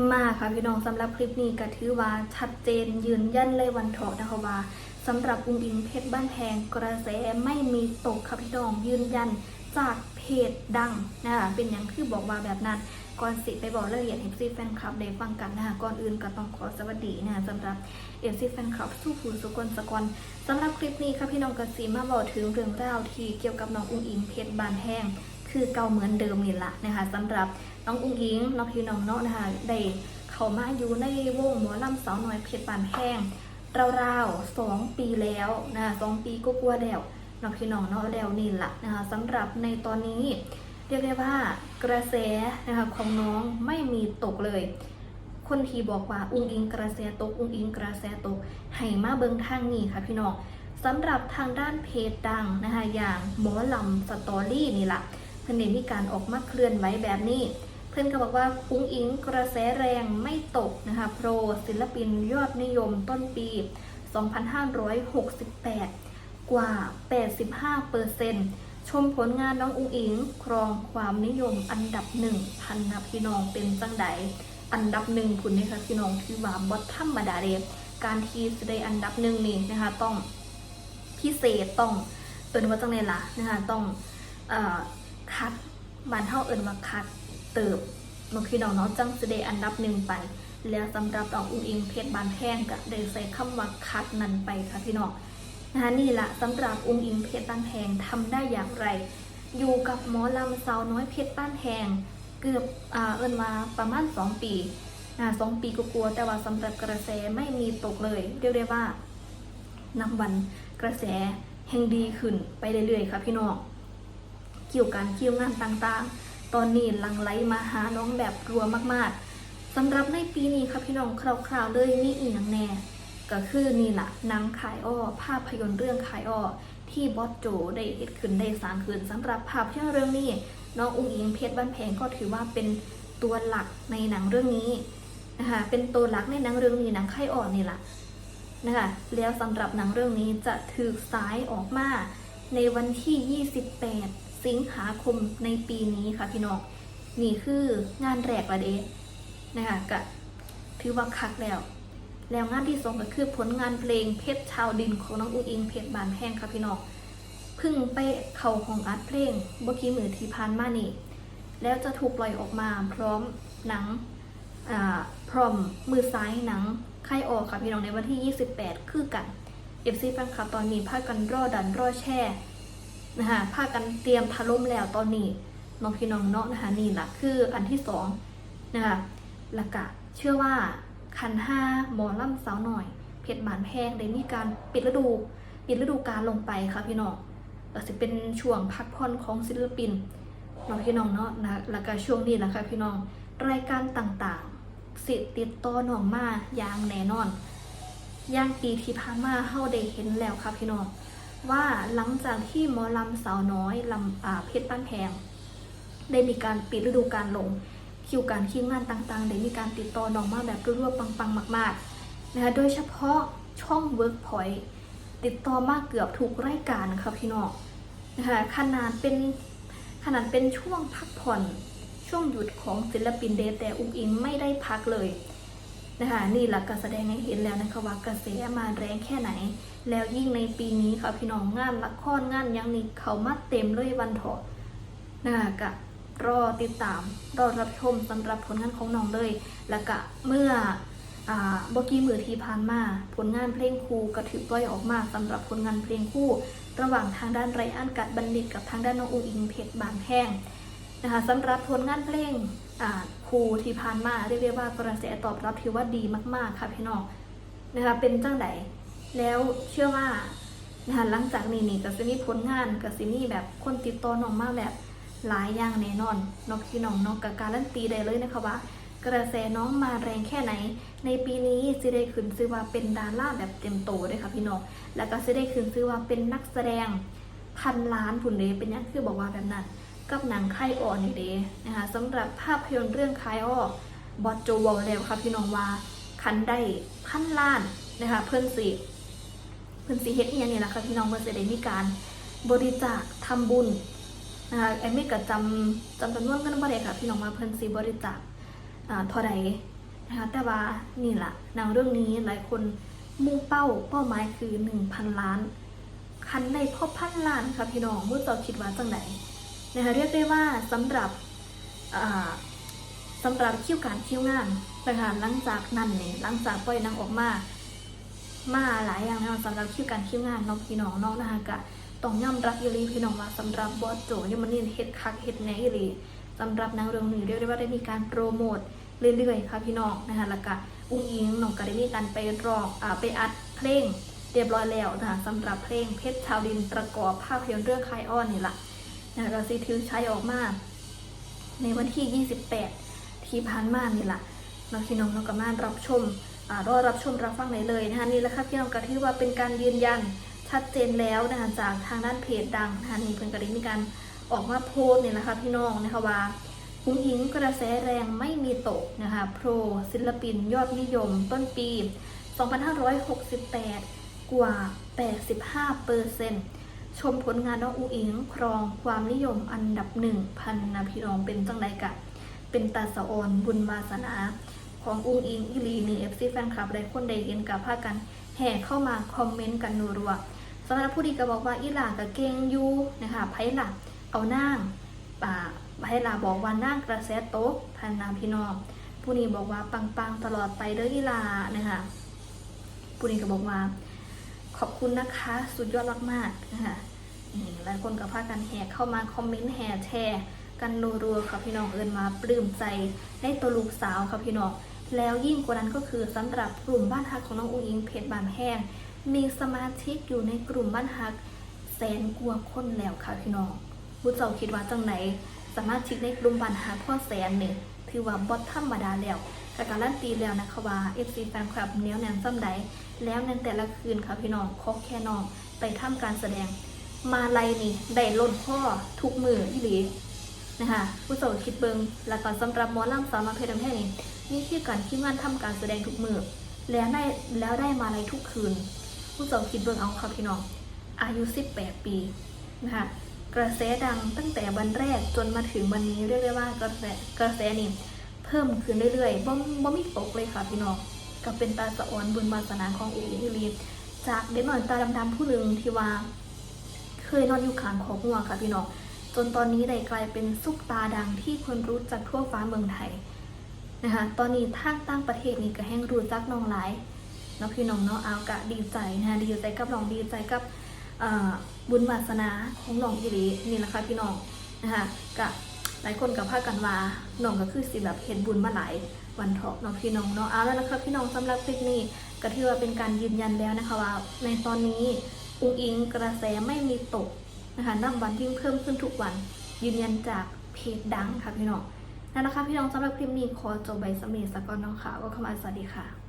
มาค่ะพี่น้องสำหรับคลิปนี้ก็ถือว่าชัดเจนยืนยันเลยวันถาะนะคะว่าสำหรับอุ้งอิงเพชรบ้านแพงกระแสไม่มีตกค่ะพี่น้องยืนยันจากเพจดังนะคะเป็นอย่างคือบอกว่าแบบนั้นก่อนสิไปบอกรายละเอียดเอฟซีแฟนคลับได้ฟังกันนะคะก่อนอื่นก็ต้องขอสวัสดีนะคะสำหรับเอฟซีแฟนคลับสู้ผู้สุกลสกลสำหรับคลิปนี้ค่ะพี่น้องกสีมาบอกถึงเรื่องราวที่เกี่ยวกับน้องอุ้งอิงเพชรบานแห้งคือเก่าเหมือนเดิมนี่แหละนะคะสำหรับ น้องอุ้งอิงน้องพี่น้องเนาะนะคะได้เขามาอยู่ในวงหมอลำสาวน้อยเพชรบานแห้งราวๆสองปีแล้วนะคะสองปีก็กลัวแล้วน้องพี่น้องเนาะแล้วนี่แหละนะคะสำหรับในตอนนี้ เรียกได้ว่ากระแสนะคะของน้องไม่มีตกเลยคนที่บอกว่าอุ้งอิงกระแสตกอุ้งอิงกระแสตกให้มาเบิงทางนี้ค่ะพี่น้องสำหรับทางด้านเพจดังนะคะอย่างหมอลำสตอรี่นี่แหละเพื่อนได้มีการออกมาเคลื่อนไหวแบบนี้ เพื่อนก็บอกว่าอุ้งอิงกระแสแรงไม่ตกนะคะโปรศิลปินยอดนิยมต้นปี 2568 กว่า 85เปอร์เซ็นต์ชมผลงานน้องอุ้งอิง ครองความนิยมอันดับหนึ่งพันนับพี่น้องเป็นจังใดอันดับหนึ่งคุณนะคะพี่น้องที่ว่าบอธรรมดาเดการที่จะได้อันดับหนึ่งนี่นะคะต้องพิเศษต้องเอินว่าจังไดล่ะนะคะต้องอคัดบานเท่าเอินว่าคัด เติบน้องพี่น้องเนาะจังจะได้อันดับหนึ่งไป แล้วสำหรับน้องอุ้งอิงเพชรบานแพงก็ได้ใส่คำว่าคัดนั้นไปค่ะพี่น้องนะคะนี่แหละสำหรับองค์อิงเพชรบ้านแพงทำได้อย่างไร อยู่กับหมอลำสาวน้อยเพชรบ้านแพงเกือบอ่าเอินมาประมาณ 2 ปีนะสองปีก็กลัวแต่ว่าสำหรับกระแสไม่มีตกเลย เรียกได้ว่านับวันกระแสแห่งดีขึ้นไปเรื่อยๆค่ะพี่น้องเกี่ยวกันคิวงานต่างๆ ตอนนี้ลังไหลมาหาน้องแบบรัวมากๆสำหรับในปีนี้ค่ะพี่น้องคร่าวๆเลยมีอีกอย่างแน่ ก็คือนี่แหละหนังขายอ้อ ภาพยนตร์เรื่องขายอ้อ ที่บอสโจได้เห็ดขึ้นได้สร้างขึ้นสำหรับภาพยนตร์เรื่องนี้ น้องอุ้งอิงเพชรบ้านแพงก็ถือว่าเป็นตัวหลักในหนังเรื่องนี้นะคะเป็นตัวหลักในหนังเรื่องนี้หนังขายอ้อนี่แหละนะคะแล้วสำหรับหนังเรื่องนี้จะถือสายออกมาในวันที่ 28 สิงหาคมในปีนี้ค่ะพี่น้องนี่คืองานแรกละเดนะคะก็ถือว่าคักแล้ว แล้วงานที่สองก็คือผลงานเพลงเพชรชาวดินของน้องอุ้งอิงเพชรบานแห้งค่ะพี่น้องเพึ่งไปเข้าของอัดเพลงเมื่อกี้มือที่ผ่านมานี่ แล้วจะถูกปล่อยออกมาพร้อมหนังพร้อมมือซ้ายหนังค่ออกค่ะพี่น้องในวันที่ 28 คือกันเอฟซีแฟนคลับตอนนี้พากันรอดันรอแช่ นะคะพากันเตรียมถล่มแล้วตอนนี้น้องพี่น้องเนาะนะคะนี่แหละคืออันที่สองนะคะล้วก็เชื่อว่าคันห้าหมอลำสาวหน่อยเพชรบานแพงได้มีการปิดฤดูปิดฤดูการลงไปค่ะพี่น้องก็จะเป็นช่วงพักผ่อนของศิลปินน้องพี่น้องเนาะนะแล้วก็ช่วงนี้แหละค่ะพี่น้องรายการต่างๆ สิติดต่อน้องมาอย่างแน่นอน ย่างปีที่ผ่านมาเฮาได้เห็นแล้วค่ะพี่น้อง ว่าหลังจากที่หมอลำสาวน้อยลำเพชรบ้านแพง ได้มีการปิดฤดูการลง คิวการคิวงานต่างๆ ได้มีการติดต่อน้องมาแบบรัวๆปังๆ มากๆนะคะโดยเฉพาะช่อง Workpoint ติดต่อมากเกือบทุกรายการค่ะพี่น้องนะคะขนาดเป็นขนาดเป็นช่วงพักผ่อนช่วงหยุดของศิลปินเดย์แต่อุ้งอิงไม่ได้พักเลยนะคะนี่หละก็แสดงให้เห็นแล้วนะคะว่ากระแสมาแรงแค่ไหน แล้วยิ่งในปีนี้ค่ะพี่น้องงานละครงานยังนี่เขามาเต็มเลยวันถาะนะคะกะรอติดตามรอรับชมสำหรับผลงานของน้องเลย แล้วก็เมื่ออ่บกี้มือที่ผ่านมา ผลงานเพลงคู่ก็ถือปล่อยออกมาสำหรับผลงานเพลงคู่ ระหว่างทางด้านไรอันกัดบัณฑิตกับทางด้านน้องอุงอิงเพชรบางแห้งนะคะสำหรับผลงานเพลงคู่ที่ผ่านมาเรียกได้ว่ากระแสตอบรับถือว่าดีมากๆค่ะพี่น้องนะคะเป็นจังได แล้วเชื่อว่านะคะหลังจากนี้นี่ก็จะมีผลงานก็จะมีแบบคนติดต่อน้องมาแบบหลายอย่างแน่นอนนอกพี่น้องนอกกับการันตีได้เลยนะคะว่ากระแสน้องมาแรงแค่ไหน ในปีนี้สิได้ขึ้นซื้อว่าเป็นดาราแบบเต็มโตด้วยค่ะพี่น้องแล้วก็สิได้ขึ้นซื้อว่าเป็นนักแสดงพันล้านผุนเดเป็นยังคือบอกว่าแบบนั้นกับหนังค่ายอ่อนนี่เดนะคะสำหรับภาพยนตร์เรื่องค่อ้อบอสโจวอลแล้วค่ะพี่น้องว่าคันได้พันล้านนะคะเพื่อนสิ พื่นสิเฮ็ดอหย่างนี้แหละค่ะพี่น้องเมื่อจะได้มีการบริจาคทำบุญนะคะแอมมี่ก็จำจำจำนวนเงินบ่ได้ค่ะพี่น้องมาเพิ่นสิบริจาคอ่าเท่าใดนะคะแต่ว่านี่แหละหนังเรื่องนี้หลายคนมุ่งเป้าเป้าหมายคือ 1,000 ล้าน คันในพ่อพันล้านค่ะพี่น้องมุ้เจ้าคิดว่าจังไหนนะคะเรียกได้ว่าสำหรับอ่าสำหรับคิวการคิวงานนะคะหลังจากนั้นเนี่ยหลังจากปล่อยนังออกมา มาหลายอย่างแล้วสำหรับคิวการคิวงานน้องพี่น้องน้องนะคะกะต้องยอมรับอีหลีพี่น้องว่าสำหรับบอสโจยมันนี่เฮ็ดคักเฮ็ดแหนอีหลีสำหรับนังเรืองหนี้เรียกได้ว่าได้มีการโปรโมทเรื่อยๆค่ะพี่น้องนะคะแล้วก็อุ้งอิงน้องก็ได้มีการไปร้องอ่าไปอัดเพลงเรียบร้อยแล้วนะคะสำหรับเพลงเพชรชาวดินประกอบภาพยนตร์เรื่องคายอ้อนนี่แหละนะคะก็สิถือใช้ออกมาในวันที่ 28 ที่ผ่านมานี่แหละน้องพี่น้องน้องก็มารับชม รอรับชมรับฟังได้เลยนะคะนี่แหละค่ะพี่น้องก็ถือว่าเป็นการยืนยันชัดเจนแล้วนะคะจากทางด้านเพจดังนะคะนี่เพิ่นก็ได้มีการออกมาโพสเนี่ยนะคะพี่น้องนะคะว่าอุ้งอิงกระแสแรงไม่มีตกนะคะโปรศิลปินยอดนิยมต้นปี 2568 กว่า 85เปอร์เซ็นต์ชมผลงานน้องอูอิงครองความนิยมอันดับหนึ่งพันนะพี่น้องเป็นจังไรกะ เป็นตาสะออนบุญวาสนา ของอูอิงอิลีนี่เอฟซีแฟนคลับได้คนใดเห็นกับพากันแห่เข้ามาคอมเมนต์กันรัวๆสำหรับผู้ดีก็บอกว่าอีหลากับเก่งยูนะคะไพ่หลักเอานั่งป่าไพ่หลาบอกว่านั่งกระแสโต๊ะพันนาพี่น้องผู้นี้บอกว่าปังๆตลอดไปเด้ออีหลานะคะผู้นี้ก็บอกว่า ขอบคุณนะคะสุดยอดมากๆนะคะหลายคนก็พากันแห่เข้ามาคอมเมนต์แห่แชร์กันรัวๆค่ะพี่น้องเอินมาปลื้มใจในตัวลูกสาวค่ะพี่น้อง แล้วยิ่งกว่านั้นก็คือสำหรับกลุ่มบ้านฮักของน้องอุ้งอิงเพจบานแห้ง มีสมาชิกอยู่ในกลุ่มบ้านฮักแสนกว่าคนแล้วค่ะพี่น้องผู้เจ้าคิดว่าจังไหนสมาชิกในกลุ่มบ้านฮักพ่อแสนเนี่ยถือว่าบอธรรมดาแล้วแต่การันตีแล้วนะคะว่า FC แฟนคลับเนียวแน่นซ้ำใดแล้วในแต่ละคืนค่ะพี่น้องขอแค่น้องไปทำการแสดง มาไลนี่ได้ล้นข้อทุกมืออีหลี นะคะผู้โสคิดเบิงแล้วก็สำหรับหมอลำสาวมาเพชรแห่งนี้นี่คือการที่งานทำการแสดงทุกมือแล้วได้แล้วได้มาไลทุกคืน ผู้โสคิดเบิงเอาค่ะพี่น้องอายุ 18 ปีนะคะกระแสดังตั้งแต่วันแรกจนมาถึงวันนี้เรียกได้ว่ากระแสกระแสนี่เพิ่มขึ้นเรื่อยๆบ่บ่มีตกเลยค่ะพี่น้องก็เป็นตาสะออนบุญวาสนาของเอลิลีจากเด็กหน่อยตาดำๆผู้หนึ่งที่ว่า เคยนอนอยู่ขางของหัวค่ะพี่น้อง จนตอนนี้ได้กลายเป็นซุปตาดังที่คนรู้จักทั่วฟ้าเมืองไทยนะคะตอนนี้ทางต่างประเทศนี่ก็แห้งรู้จักน้องหลายเนาะพี่น้องเนาะเอากะดีใจนะคะดีใจกับน้องดีใจกับบุญวาสนาของน้องอีหลีนี่แหละค่ะพี่น้องนะคะกะหลายคนกับพากันว่าน้องก็คือสิแบบเห็นบุญมาหลายวันเถาะเนาะพี่น้องเนาะเอาแล้วนะครับพี่น้องสำหรับคลิปนี้ก็ถือว่าเป็นการยืนยันแล้วนะคะว่าในตอนนี้อุ้งอิงกระแสไม่มีตก นะคะนับวันยิ่งเพิ่มขึ้นทุกวัน ยืนยันจากเพจดังค่ะพี่น้องนั่นนะคะพี่น้องสำหรับคลิปนี้ขอจบใบสำเนียงสกอนน้องค่ะก็เข้ามาสวัสดีค่ะ